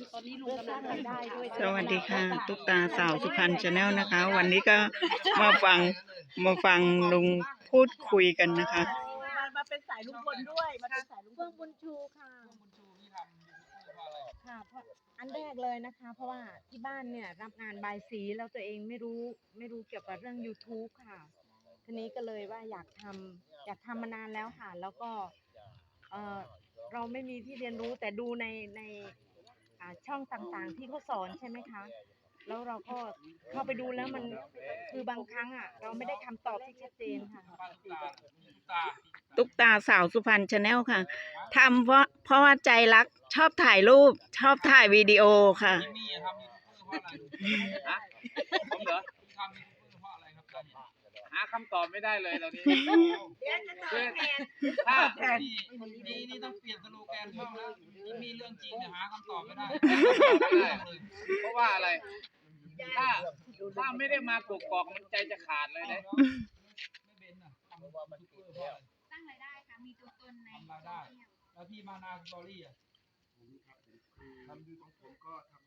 สวัสดีค่ะ ตุ๊กตาสาวสุพรรณชาแนลนะคะ วันนี้ก็มาฟังมาฟังลุงพูดคุยกันนะคะ มามาเป็นสายลุงพลด้วย มาเป็นสายลุงพเฟื่ลองบุญชูค่ะคุณชูที่ทำยูทูบเบอร์เพราะอะไรค่ะเพราะอันแรกเลยนะคะ เพราะว่าที่บ้านเนี่ยรับงานบายสีแล้วตัวเองไม่รู้ไม่รู้เกี่ยวกับเรื่อง YouTube ค่ะ ทีนี้ก็เลยว่าอยากทำอยากทำมานานแล้วค่ะ แล้วก็เออเราไม่มีที่เรียนรู้แต่ดูในใน อ่าช่องต่างๆที่เขาสอนใช่ไหมคะ แล้วเราก็เข้าไปดูแล้วมันคือบางครั้งอะ เราไม่ได้คำตอบที่ชัดเจนค่ะป้าตุ๊กตาตุ๊กตาตุ๊กตาสาวสุพรรณชาแนลค่ะทำเพราะเพราะว่าใจรักชอบถ่ายรูปชอบถ่ายวิดีโอค่ะที่นี่ทำยูทูบเบอร์เพราะอะไรฮะผมเหรอที่ทำยูทูบเบอร์เพราะอะไรครับตอนนี้ หาคำตอบไม่ได้เลยตอนนี้คือถ้านี่นี่นี่ต้องเปลี่ยนสโลแกนช่องแล้วที่มีเรื่องจริงเนี่ยหาคำตอบไม่ได้เพราะว่าอะไร ถ้าถ้าไม่ได้มากกอกมันใจจะขาดเลยนะไม่เป็นอะทำยูทูบเบอร์เพราะอะไรสร้างรายได้ค่ะ มีตัวตนในทำรายได้ แล้วพี่มานาสตอรี่อะทำยูทูบผมก็ทำ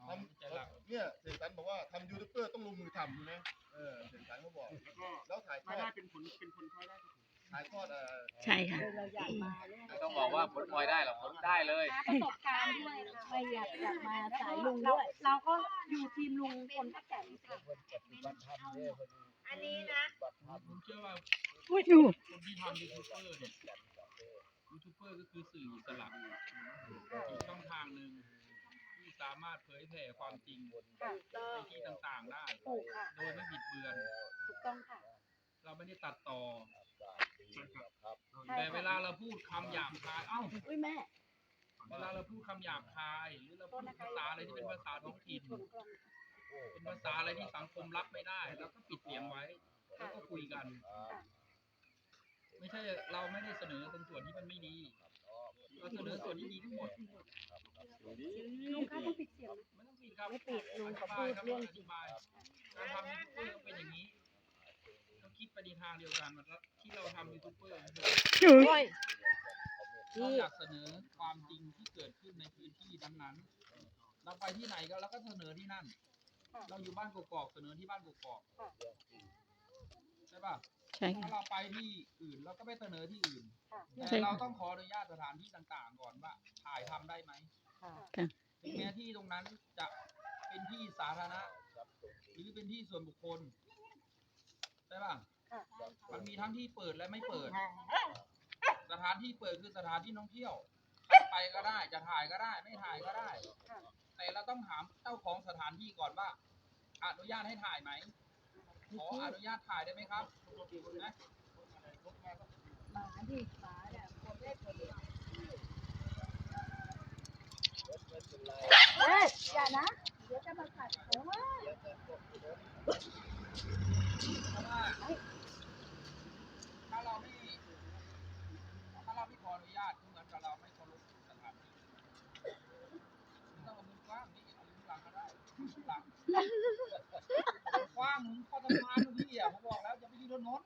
ด้วยใจรักอ๋อใจหลักเนี่ยเสกสรรบอกว่าทำยูทูบเบอร์ต้องลงมือทำใช่ไหมเออเสกสรรเขาบอก แล้วก็แล้วถ่ายทอรายดได้เป็นผลเป็นผลพลอยได้ครับผมถ่ายทอดเอ่อใช่ค่ะ เราอยากมาเนี่ยไม่ต้องบอกว่าผลพลอยได้หรอกผลได้เลย หาประสบการณ์ด้วยค่ะไม่อยากอยากมาสายลุงด้วย เราก็อยู่ทีมลุงคนป้าแตนค่ะอันนี้นะผมเชื่อว่าอุ้ยดูคนที่ทำยูทูบเบอร์เนี่ยยูทูบเบอร์ก็คือสื่ออิสระ สามารถเผยแผ่ความจริงค่ะก็ในที่ต่างๆได้ ถูกค่ะ โดยไม่บิดเบือน ถูกต้องค่ะ เราไม่ได้ตัดต่อ ใช่ครับแต่เวลาเราพูดคำหยาบคาย เอ้า อุ้ยแม่เวลาเราพูดคำหยาบคาย หรือเราพูดภาษาอะไรที่เป็นภาษาท้องถิ่นเป็นภาษาอะไรที่สังคมรับไม่ได้ แล้วก็ปิดเสียงไว้ แล้วก็คุยกัน ไม่ใช่เราไม่ได้เสนอตรงส่วนที่มันไม่ดี เราเสนอส่วนที่ดีทั้งหมดลุงคะต้องปิดเสียง ไม่ต้องปิดครับไม่ปิดลุงอเขาธิบายครับพูดเรื่องอจริธิง บายการทำยูทูบเบอร์เป็นอย่างนี้เราคิดไปในทางเดียวกันแล้วที่เราทำยูทูบเบอร์คือโอ้ยเราอยากเสนอความจริงที่เกิดขึ้นในพื้นที่นั้นๆ เราไปที่ไหนก็เราก็เสนอที่นั่น เราอยู่บ้านกอกๆเสนอที่บ้านกอกๆใช่ป่ะ ใช่ถ้าค่ะเราไปที่อื่นเราก็ไปเสนอที่อื่นใช่แต่เราค่ะต้องขออนุญาตสถานที่ต่างๆ ก่อนว่า ถ่ายทำได้ไหมค่ะถึงแม้ที่ตรงนั้นจะเป็นที่สาธารณะหรือเป็นที่ส่วนบุคคลใช่ป่ะค่ะมันมีทั้งที่เปิดและไม่เปิด สถานที่เปิดคือสถานที่ท่องเที่ยวใครไปก็ได้จะถ่ายก็ได้ ไม่ถ่ายก็ได้แต่เราต้องถามเจ้าของสถานที่ก่อนว่า อนุญาตให้ถ่ายไหม ขออนุญาตถ่ายได้ไหมครับนะหมาดิหมาเนี่ยคนเล่นคนเดียวเฮ้ยอย่านะ เดี๋ยวจะมาขัดเขาว่าเพราะว่าถ้าเราไม่ถ้าเราไม่ขออนุญาตก็เหมือนกับเราไม่เคารพสถานที่ไม่ต้องเอามือกว้างนี่เอามือหลังก็ได้หลัง กว้างมึงเข้าสะพานทุกที่อะผมบอกแล้วอย่าไปยืนถนน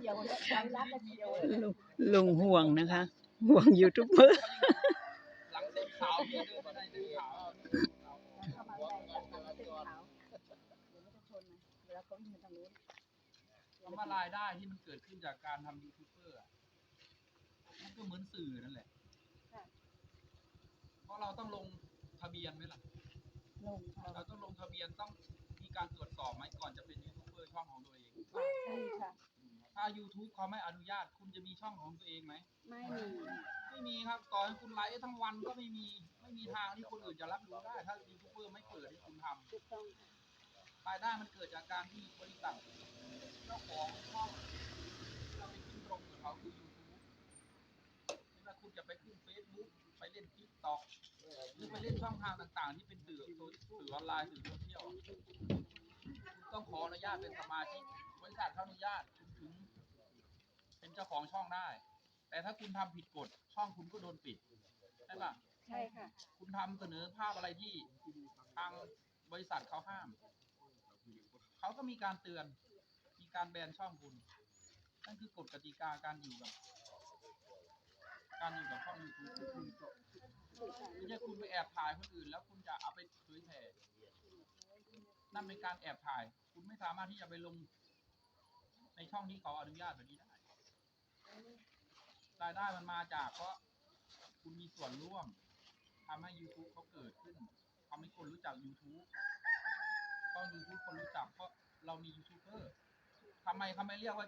เดี๋ยวใจรักกันเดียวลุงลุงห่วงนะคะ ห่วงยูทูบเบอร์หลังเส้นขาวพี่เดินมาได้เส้นขาวเอาเข้ามาได้จากทางเส้นขาวเดี๋ยวมันจะชนนะเวลาเขาวิ่งมาทางนู้นคำว่ารายได้ที่มันเกิดขึ้นจากการทำยูทูบเบอร์อะมันก็เหมือนสื่อนั่นแหละเพราะเราต้องลงทะเบียนไหมล่ะลงค่ะเราต้องลงทะเบียนต้องมี การตรวจสอบไหมก่อนจะเป็นยูทูบเบอร์ช่องของตัวเอง ใช่ค่ะ ถ้า YouTube เขาไม่อนุญาต คุณจะมีช่องของตัวเองไหม ไม่มี ไม่มีครับต่อให้คุณไลฟ์ทั้งวันก็ไม่มีไม่มีทางที่คนอื่นจะรับรู้ได้ ถ้ายูทูบเบอร์ไม่เปิดให้คุณทำ ถูกต้องค่ะ รายได้มันเกิดจากการที่บริษัทเจ้าของช่องเราไปขึ้นตรงกับเขาคือ YouTube ถ้าคุณจะไปขึ้น Facebook ไปเล่น TikTok หรือไป เล่นช่องทางต่างๆ ที่เป็นสื่อสื่อออนไลน์สื่อโซเชียลคุณต้องขออนุญาตเป็นสมาชิกบริษัทเขาอนุญาตคุณถึง เป็นเจ้าของช่องได้ แต่ถ้าคุณทำผิดกฎช่องคุณก็โดนปิดใช่ปะใช่ค่ะ คุณทำเสนอภาพอะไรที่ทางบริษัทเขาห้าม เขาก็มีการเตือน มีการแบนช่องคุณ นั่นคือกฎกติกาการอยู่กับ การอยู่กับช่องยูทูบ ไม่ใช่คุณไปแอบถ่ายคนอื่น แล้วคุณจะเอาไปเผยแผ่นั่นเป็นการแอบถ่าย คุณไม่สามารถที่จะไปลง ในช่องที่เขาอนุญาตแบบนี้ได้รายได้มันมาจากเพราะคุณมีส่วนร่วมทำให้ YouTube เขาเกิดขึ้นทำให้คนรู้จัก YouTube ช่อง YouTube คนรู้จักเพราะเรามียูทูบเบอร์ทำไมเขาไม่เรียกว่า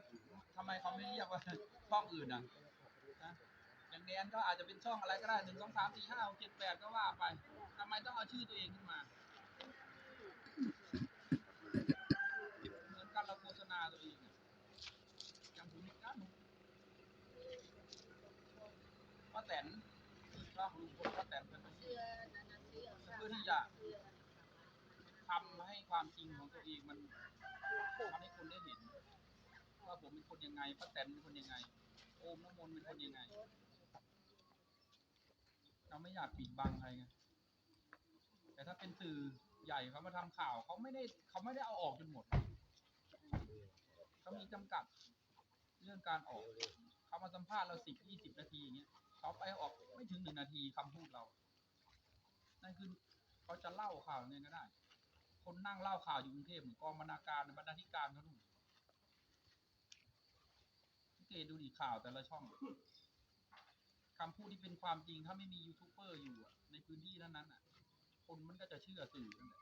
ทำไมเขาไม่เรียกว่าช่องอื่นอะนะ อย่างแดนก็อาจจะเป็นช่องอะไรก็ได้หนึ่งสองสามสี่ห้าหกเจ็ดแปดก็ว่าไปทำไมต้องเอาชื่อตัวเองขึ้นมาเหมือนกันเราโฆษณาตัวเองอย่างผมนี่กันป้าแตนช่องลุงพลป้าแตนเป็นเพื่อที่จะทำให้ความจริงของตัวเองมันทำให้คนได้เห็นว่าผมเป็นคนยังไงป้าแตนเป็นคนยังไง โอมน้ำมนต์เป็นคนยังไง เราไม่อยากปิดบังใครไงแต่ถ้าเป็นสื่อใหญ่เขามาทำข่าวเขาไม่ได้เขาไม่ได้เอาออกจนหมดเขามีจำกัดเรื่องการออกเขามาสัมภาษณ์เราสิบยี่สิบนาทีอย่างเงี้ยเขาไปออกไม่ถึงหนึ่งนาทีคำพูดเรา นั่นคือเขาจะเล่าข่าวยังไงก็ได้ คนนั่งเล่าข่าวอยู่กรุงเทพกองบรรณาการบรรณาธิการเขาดูเกตดูดิข่าวแต่ละช่อง คำพูดที่เป็นความจริงถ้าไม่มียูทูบเบอร์อยู่อะในพื้นที่นั้นๆอะ คนมันก็จะเชื่อสื่อนั่นแหละ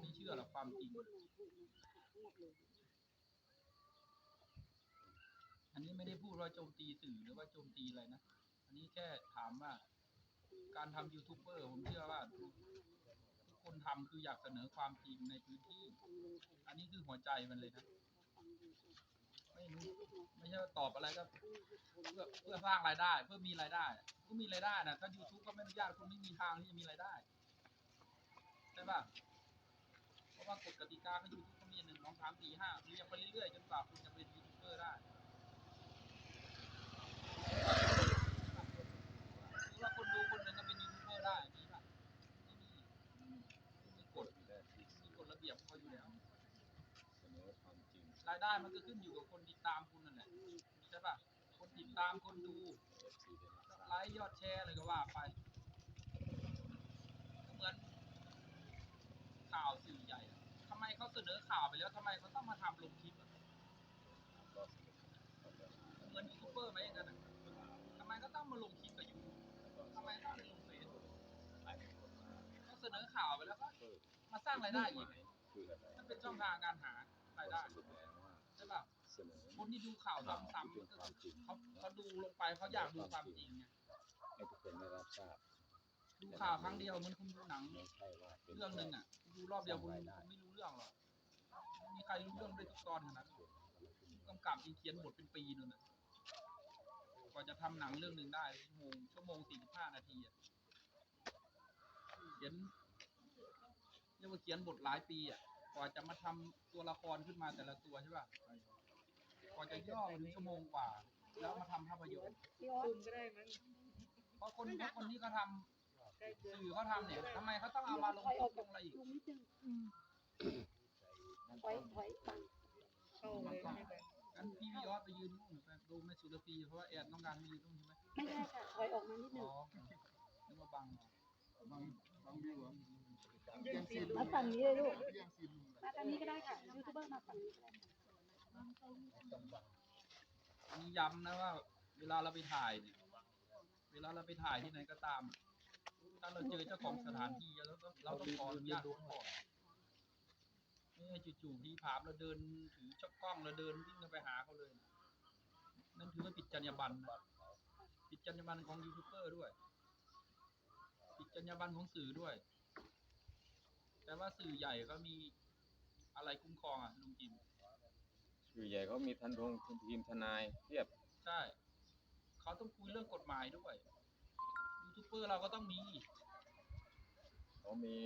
ไม่เชื่อหรอกความจริง อันนี้ไม่ได้พูดว่าโจมตีสื่อหรือว่าโจมตีอะไรนะ อันนี้แค่ถามว่า การทำยูทูบเบอร์ผมเชื่อว่าทุกคนทำคืออยากเสนอความจริงในพื้นที่ อันนี้คือหัวใจมันเลยนะ ไม่รู้ไม่ใช่ว่าตอบอะไรก็เพื่อเพื่อสร้างรายได้ เพื่อมีรายได้ก็มีรายได้นะถ้า YouTube ก็ไม่อนุญาตคุณไม่มีทางที่จะมีรายได้ใช่ป่ะเพราะว่ากฎกติกาของ YouTube ก็มีหนึ่งสองสามสี่ห้าเรียงไปเรื่อยๆจนกว่าคุณจะเป็นยูทูบเบอร์ได้หรือว่าคนดูคนหนึ่งก็เป็นยูทูบเบอร์ได้มีป่ะไม่มีมีกฎมีกฎระเบียบของเขาอยู่แล้วรายได้มันก็ขึ้นอยู่กับคนติดตามคุณนั่นแหละใช่ป่ะคน ติดตามคนดูไลค์ยอดแชร์อะไรก็ว่าไป เหมือนข่าวสื่อใหญ่ทำไมเขาเสนอข่าวไปแล้วทำไมเขาต้องมาทำลงคลิปเหมือนยูทูบเบอร์ไหมอย่างนั้นทำไมก็ต้องมาลงคลิปกับยูทูบทำไมต้องลงเฟซก็เสนอข่าวไปแล้วก็มาสร้างรายได้อีกมันเป็นช่องทางการหารายได้ใช่ป่ะคนที่ดูข่าวซ้ำๆก็คือเขา ดูลงไปเขาอยากดูความจริงไงให้ทุกคนได้รับทราบดูข่าวครั้งเดียวเหมันคุณดูหนังไม่ใช่ว่าเป็นเรื่องหนึ่งอะคุณดูรอบเดียวคุณคุณไม่รู้เรื่องหรอกไม่มีใครรู้เรื่องได้ทุกตอนขนาดนั้นกำกับยังเขียนบทเป็นปีนึงอะกว่าจะทำหนังเรื่องหนึ่งได้ชั่วโมงชั่วโมงสี่สิบห้านาทีอะเขียนเรียกว่าเขียนบทหลายปีอะกว่าจะมาทำตัวละครขึ้นมาแต่ละตัวใช่ป่ะกว่าจะย่อมาถึงชั่วโมงกว่า แล้วมาทำภาพยนตร์เพราะคนเพราะคนที่เขาทำสื่อเขาทำเนี่ยทำไมเขาต้องเอามาลงลงอะไรอีกถอยถอยบังงั้นพี่พี่ออสไปยืนนู่นไปดูแม่สุรพีเพราะว่าแอนต้องการให้ยืนนู่นใช่ไหมไม่ได้ค่ะถอยออกมานิดนึอ๋งอนึกว่าบังบังบังวิวเหรอมาฝั่งนี้เลยลูกเรื่องซีนลุงมาทางนี้ก็ได้ค่ะยูทูบเบอร์มาฝั่งนี้ก็ได้ค่ะ อันนี้ย้ำนะว่า เวลาเราไปถ่ายเนี่ย เวลาเราไปถ่ายที่ไหนก็ตาม ถ้าเราเจอเจ้าของสถานที่แล้วก็เราต้องขออนุญาตเขาก่อนไม่ให้จู่ๆพี่ผามเราเดินถือช็อกกล้องเราเดินวิ่งเข้าไปหาเขาเลย นั่นถือว่าผิดจรรยาบรรณนะผิดจรรยาบรรณของยูทูบเบอร์ด้วย ผิดจรรยาบรรณของสื่อด้วย แต่ว่าสื่อใหญ่ก็มีอะไรคุ้มครองอะลุงจิม สื่อใหญ่เขามีทันทงทีมทนายเทียบใช่เขาต้องคุยเรื่องกฎหมายด้วยยูทูบเบอร์เราก็ต้องมีเขามี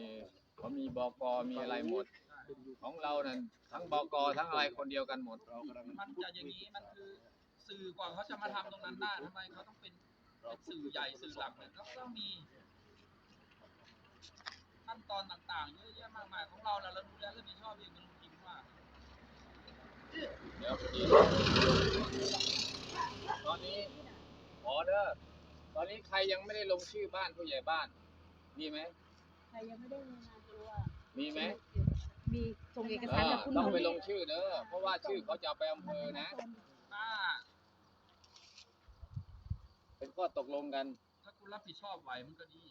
เขามีบกมีอะไรหมดใช่ของเรานั่นทั้งบกทั้งอะไรคนเดียวกันหมดมันจะอย่างนี้มันคือสื่อกว่าเขาจะมาทำตรงนั้นได้ทำไมเขาต้องเป็นเป็นสื่อใหญ่สื่อหลักเนี่ยเขาต้องมี ขั้นตอนต่างๆเยอะแยะมากมายของเราเราเราดูแลรับผิดชอบเองมันลุงจิมว่า เดี๋ยวพอดีตอนนี้ออเดอร์ตอนนี้ใครยังไม่ได้ลงชื่อบ้านผู้ใหญ่บ้าน มีไหมใครยังไม่ได้รายงานตัวมีไหมมีส่งเอกเอสารอกับคุณหต้องนูไปลงชื่อเด้อเพราะว่าชื่อเขาจะเอาไปอำเภอนะ ถ้าเป็นข้อตกลงกัน ถ้าคุณรับผิดชอบไหวมันก็ดี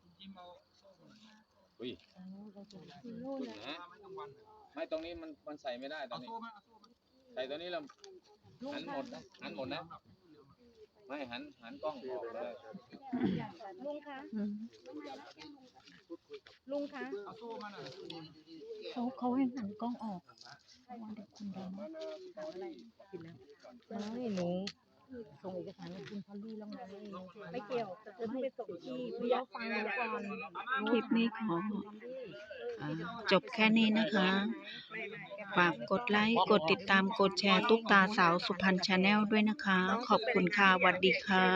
คุณจิมเอาโซ่มาหน่ อุ้ยคุณนะนะ ไม่ต้องวันไม่ตรงนี้มันมันใส่ไม่ได้ตรเอางนี้ โซ่มาเอาโซ่มาใส่ตัวนี้แล้วลุงหันหมดนะหันหมดนะไม่หันหันกล้องออกเลยลุงคะ อืมลุงคะ เอาโซ่มาหน่อยเขาเขาให้หันกล้องออกเพราะว่าเด็กคนดังไม่หนู ส่งเอกสารกับคุณพอลลี่แล้วไงไม่เกี่ยวจะไม่ไปส่งที่พี่ยอฟังเดี๋ยก่อนคลิปนี้ขอจบแค่นี้นะคะ ฝากกดไลค์ กดติดตาม กดแชร์ตุ๊กตาสาวสุพรรณชาแนลด้วยนะคะ ขอบคุณค่ะสวัสดีค่ะ